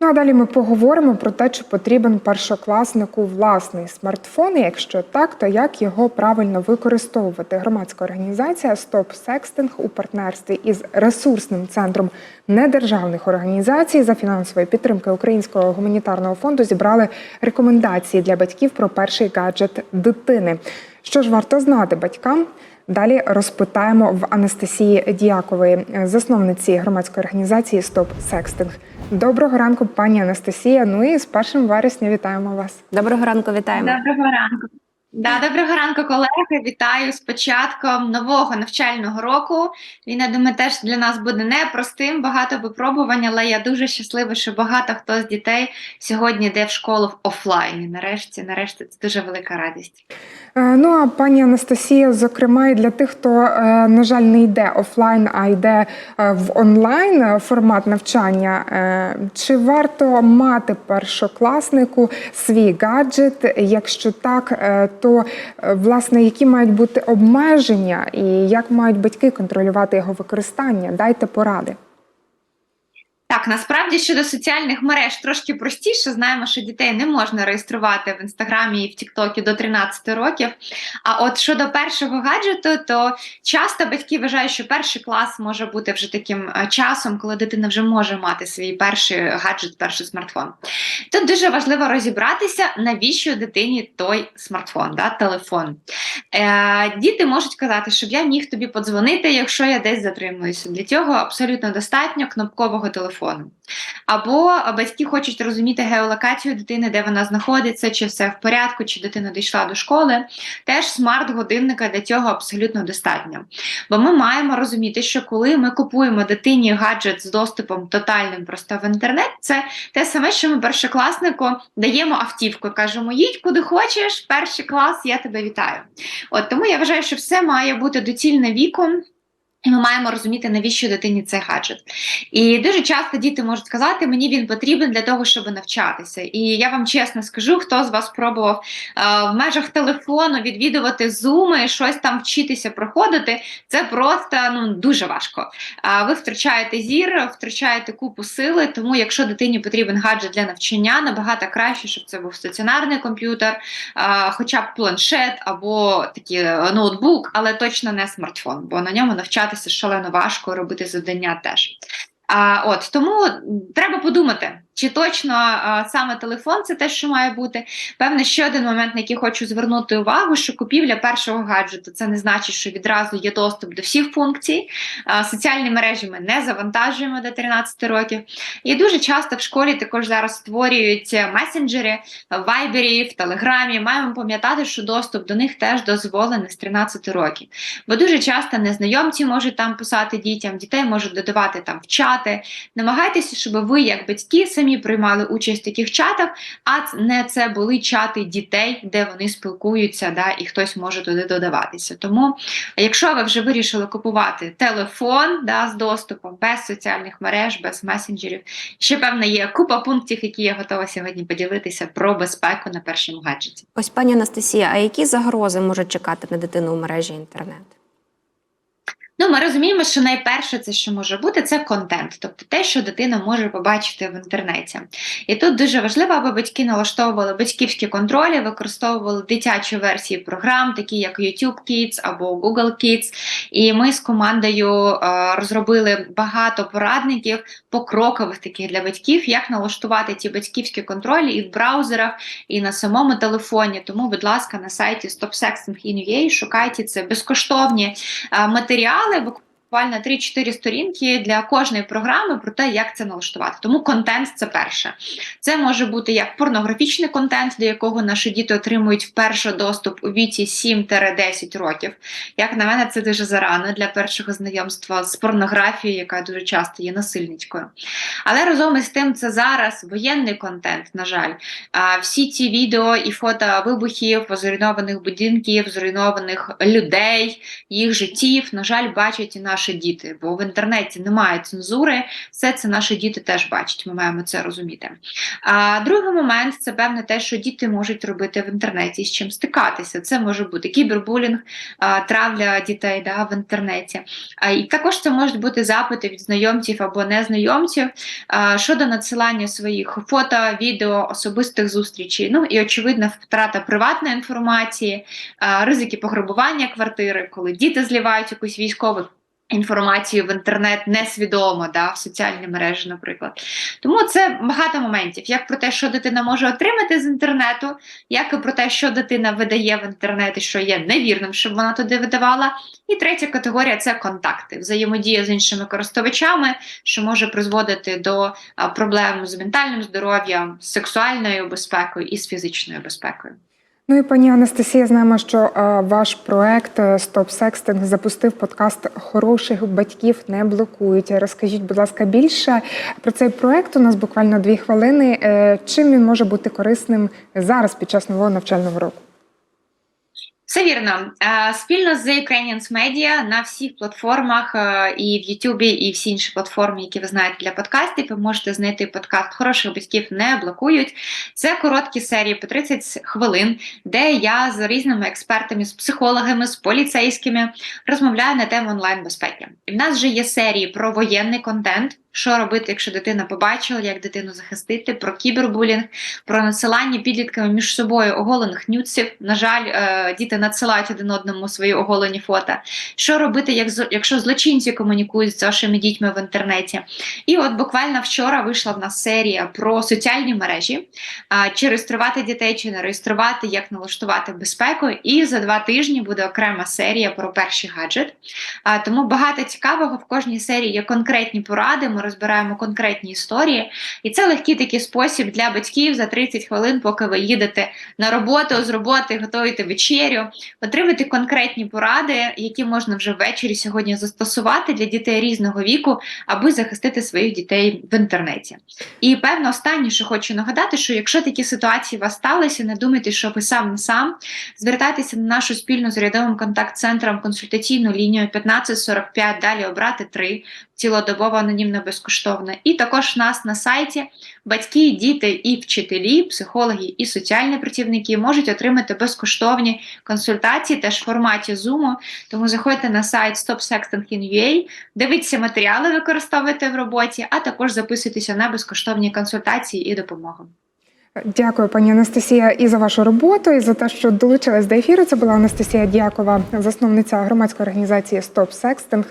Ну а далі ми поговоримо про те, чи потрібен першокласнику власний смартфон. і Якщо так, то як його правильно використовувати? Громадська організація Стоп Секстинг у партнерстві із ресурсним центром недержавних організацій за фінансової підтримки Українського гуманітарного фонду зібрали рекомендації для батьків про перший гаджет дитини. Що ж варто знати батькам? Далі розпитаємо в Анастасії Діякової, засновниці громадської організації Стоп Секстинг. Доброго ранку, пані Анастасія. Ну і з 1 вересня вітаємо вас. Доброго ранку, вітаємо. Доброго ранку. Да, доброго ранку, колеги. Вітаю з початком нового навчального року. Він, я думаю, теж для нас буде непростим, багато випробувань, але я дуже щаслива, що багато хто з дітей сьогодні йде в школу в офлайні. Нарешті, нарешті, це дуже велика радість. Е, Ну а пані Анастасія, зокрема, і для тих, хто, е, на жаль, не йде офлайн, а йде е, в онлайн формат навчання. Чи варто мати першокласнику свій гаджет? Якщо так, то е, власне які мають бути обмеження і як мають батьки контролювати його використання? Дайте поради. Так, насправді щодо соціальних мереж трошки простіше. Знаємо, що дітей не можна реєструвати в інстаграмі і в Тіктокі до 13 років. А от щодо першого гаджету, то часто батьки вважають, що перший клас може бути вже таким е, часом, коли дитина вже може мати свій перший гаджет, перший смартфон. Тут дуже важливо розібратися, навіщо дитині той смартфон, да, телефон. Е, Діти можуть казати, щоб я міг тобі подзвонити, якщо я десь затримуюся. Для цього абсолютно достатньо кнопкового телефону. Або батьки хочуть розуміти геолокацію дитини, де вона знаходиться, чи все в порядку, чи дитина дійшла до школи. Теж смарт-годинника для цього абсолютно достатньо. Бо ми маємо розуміти, що коли ми купуємо дитині гаджет з доступом тотальним просто в інтернет, це те саме, що ми першокласнику даємо автівку, кажемо, їдь куди хочеш, перший клас, я тебе вітаю. От тому я вважаю, що все має бути доцільне віком. І ми маємо розуміти, навіщо дитині цей гаджет. І дуже часто діти можуть сказати, мені він потрібен для того, щоб навчатися. І я вам чесно скажу, хто з вас пробував е, в межах телефону відвідувати зуми, щось там вчитися проходити, це просто ну, дуже важко. Е, ви втрачаєте зір, втрачаєте купу сили, тому якщо дитині потрібен гаджет для навчання, набагато краще, щоб це був стаціонарний комп'ютер, е, хоча б планшет або такий ноутбук, але точно не смартфон, бо на ньому навчатися шалено важко робити завдання теж. А, от тому треба подумати, чи точно а, саме телефон це те, що має бути. Певне, ще один момент, на який хочу звернути увагу, що купівля першого гаджету це не значить, що відразу є доступ до всіх функцій. А, соціальні мережі ми не завантажуємо до 13 років. І дуже часто в школі також зараз створюють месенджери в Вайбері, в Телеграмі. Маємо пам'ятати, що доступ до них теж дозволений з 13 років. Бо дуже часто незнайомці можуть там писати дітям, дітей можуть додавати там в чати. Намагайтеся, щоб ви, як батьки, самі приймали участь в таких чатах, а не це були чати дітей, де вони спілкуються, да, і хтось може туди додаватися. Тому, якщо ви вже вирішили купувати телефон да, з доступом, без соціальних мереж, без месенджерів, ще певно є купа пунктів, які я готова сьогодні поділитися про безпеку на першому гаджеті. Ось пані Анастасія, а які загрози можуть чекати на дитину у мережі інтернет? Ну, ми розуміємо, що найперше, це що може бути, це контент, тобто те, що дитина може побачити в інтернеті. І тут дуже важливо, аби батьки налаштовували батьківські контролі, використовували дитячі версії програм, такі як YouTube Kids або Google Kids. І ми з командою е, розробили багато порадників покрокових таких для батьків, як налаштувати ті батьківські контролі і в браузерах, і на самому телефоні. Тому, будь ласка, на сайті StopSextingIn.ua шукайте це безкоштовні е, матеріали буквально 3-4 сторінки для кожної програми про те, як це налаштувати. Тому контент це перше. Це може бути як порнографічний контент, до якого наші діти отримують вперше доступ у віці 7-10 років. Як на мене, це дуже зарано для першого знайомства з порнографією, яка дуже часто є насильницькою. Але разом із тим, це зараз воєнний контент, на жаль. Всі ці відео і фото вибухів, зруйнованих будинків, зруйнованих людей, їх життів, на жаль, бачать і наші наші діти, бо в інтернеті немає цензури, все це наші діти теж бачать. Ми маємо це розуміти. А другий момент це певне те, що діти можуть робити в інтернеті, з чим стикатися. Це може бути кібербулінг, травля дітей да, в інтернеті. І також це можуть бути запити від знайомців або незнайомців щодо надсилання своїх фото, відео, особистих зустрічей. Ну і очевидно, втрата приватної інформації, ризики пограбування квартири, коли діти зливають якусь військову. Інформацію в інтернет несвідомо, да, в соціальні мережі, наприклад. Тому це багато моментів, як про те, що дитина може отримати з інтернету, як і про те, що дитина видає в інтернет і що є невірним, щоб вона туди видавала. І третя категорія це контакти, взаємодія з іншими користувачами, що може призводити до проблем з ментальним здоров'ям, з сексуальною безпекою і з фізичною безпекою. Ну і пані Анастасія, знаємо, що е, ваш проект е, Стоп Секстинг запустив подкаст Хороших батьків не блокують. Розкажіть, будь ласка, більше про цей проект. У нас буквально дві хвилини. Е, Чим він може бути корисним зараз під час нового навчального року? Все вірно. Е, Спільно з Ukrainians Media на всіх платформах і в Ютубі, і всі інші платформи, які ви знаєте для подкастів, ви можете знайти подкаст Хороших батьків не блокують. Це короткі серії по 30 хвилин, де я з різними експертами, з психологами, з поліцейськими розмовляю на тему онлайн безпеки. І в нас вже є серії про воєнний контент. Що робити, якщо дитина побачила, як дитину захистити, про кібербулінг, про надсилання підлітками між собою оголених нюців. На жаль, е, діти надсилають один одному свої оголені фото. Що робити, якщо злочинці комунікують з вашими дітьми в інтернеті? І от буквально вчора вийшла в нас серія про соціальні мережі, чи реєструвати дітей, чи не реєструвати, як налаштувати безпеку. І за два тижні буде окрема серія про перший гаджет. Тому багато цікавого в кожній серії є конкретні поради. Ми розбираємо конкретні історії, і це легкий такий спосіб для батьків за 30 хвилин, поки ви їдете на роботу з роботи, готуєте вечерю, отримати конкретні поради, які можна вже ввечері сьогодні застосувати для дітей різного віку, аби захистити своїх дітей в інтернеті. І певно, останнє, що хочу нагадати, що якщо такі ситуації у вас сталися, не думайте, що ви сам не сам. Звертайтеся на нашу спільну з рядовим контакт-центром консультаційну лінію 1545, далі обрати 3, цілодобово анонімно безкоштовно. І також нас на сайті батьки, діти і вчителі, психологи і соціальні працівники можуть отримати безкоштовні консультації теж в форматі Zoom. Тому заходьте на сайт StopSextingIn.ua, дивіться матеріали, використовуйте в роботі, а також записуйтеся на безкоштовні консультації і допомогу. Дякую, пані Анастасія, і за вашу роботу, і за те, що долучилась до ефіру. Це була Анастасія Дякова, засновниця громадської організації Стоп Секстинг.